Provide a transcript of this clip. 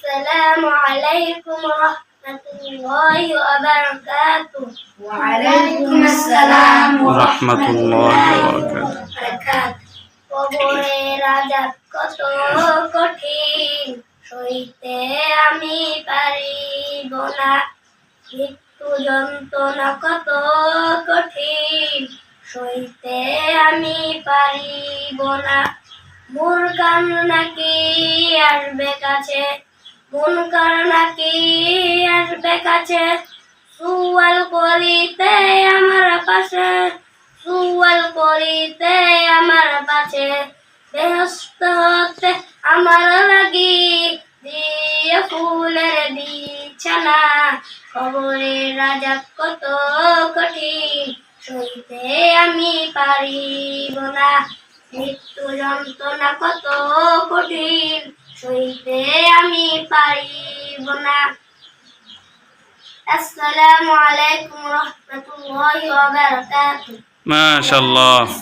السلام عليكم ورحمة الله وبركاته وعليكم السلام ورحمة الله وبركاته কবরে রাজা কত কঠিন সইতে আমি পারিব না মৃত্যু যন্ত্রণা কত কঠিন সইতে আমি পারিব না মূল কান্না কি আসবে কাছে মন কান্না কি আসবে কাছে? সুয়াল করিতে আমার পাশে। সুয়াল করিতে আমার পাশে। ব্যস্ত হতে আমার লাগি। দিয়ে ফুলের বিছানা। খবরে রাজা কত কঠিন। সইতে আমি পারিব না। মৃত্যু যন্ত্রণা কত কঠিন। সইতে قريبنا. السلام عليكم ورحمة الله وبركاته. ما شاء الله.